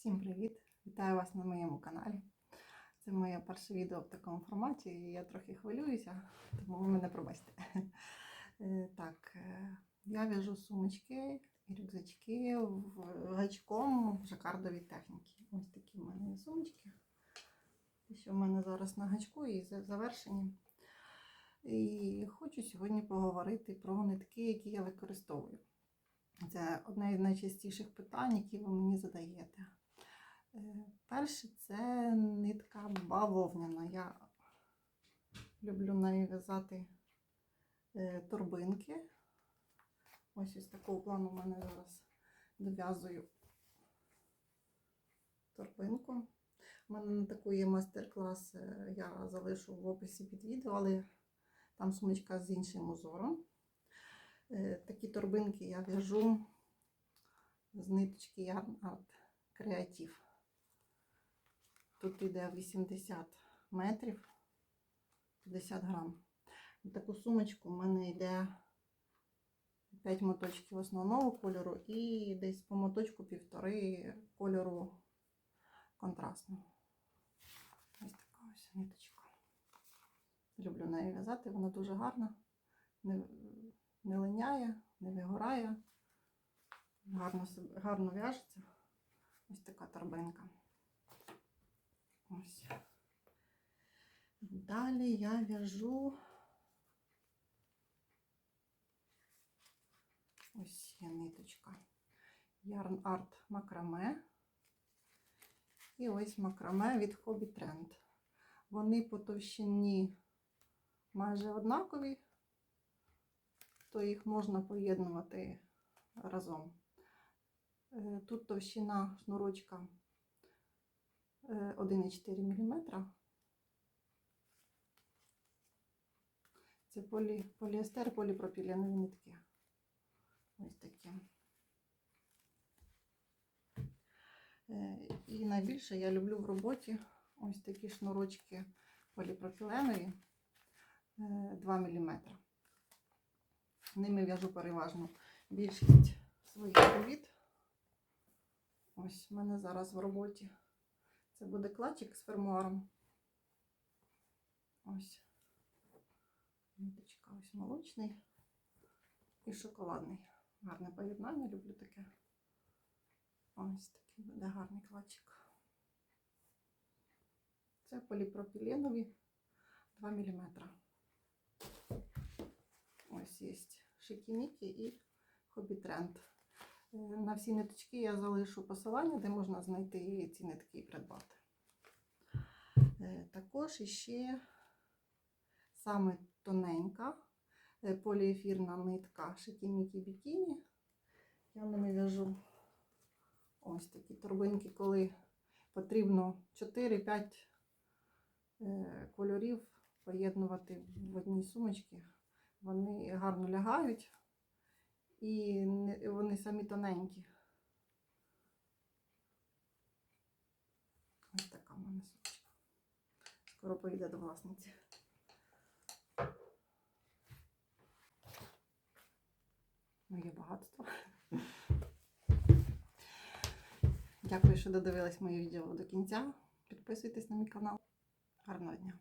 Всім привіт! Вітаю вас на моєму каналі. Це моє перше відео в такому форматі, і я трохи хвилююся, тому ви мене пробачте. Е, Так, е, я в'яжу сумочки і рюкзачки гачком в жакардовій техніці. Ось такі в мене сумочки. Ті, що в мене зараз на гачку і завершені. І хочу сьогодні поговорити про нитки, які я використовую. Це одне із найчастіших питань, які ви мені задаєте. Е, Перше це нитка бавовняна. Я люблю нею в'язати е, торбинки. Ось із такого плану в мене зараз дов'язую торбинку. У мене на таку є майстер-клас, е, я залишу в описі під відео, але там сумочка з іншим узором. Такі торбинки я в'яжу з ниточки Yarn Art Creative. Тут йде 80 метрів, 50 грам. На таку сумочку в мене йде 5 моточків основного кольору і десь по моточку півтори кольору контрастного. Ось така ось ниточка. Люблю нею в'язати, вона дуже гарна, не, не линяє, не вигорає, гарно, гарно в'яжеться. Ось така торбинка. Ось. Далі я в'яжу ось є ниточка. Yarn Art макраме. І ось макраме від Hobby Trend. Вони по товщині майже однакові, то їх можна поєднувати разом. Е, Тут товщина шнурочка 1,4 мм. Це полі, поліестер, поліпропіленові нитки. Ось такі. Е, І найбільше я люблю в роботі ось такі шнурочки поліпропіленові е, 2 мм. Ними в'яжу переважно більшість своїх робіт. Ось в мене зараз в роботі. Це буде клачик з фермуаром. Ось. Ниточка ось молочний і шоколадний. Гарне поєднання, люблю таке. Ось такий буде гарний клачик. Це поліпропіленові 2 мм. Ось є шикімікі і хобі-тренд. Е, На всі ниточки я залишу посилання, де можна знайти ці нитки і придбати. Е, Також іще саме тоненька е, поліефірна нитка Шикімікі Бікіні. Я ними в'яжу ось такі торбинки, коли потрібно 4-5 е, кольорів поєднувати в одній сумочці. Вони гарно лягають і вони самі тоненькі. Ось така в мене сумочка. Скоро поїде до власниці. Моє багатство. Дякую, що додивились моє відео до кінця. Підписуйтесь на мій канал. Гарного дня!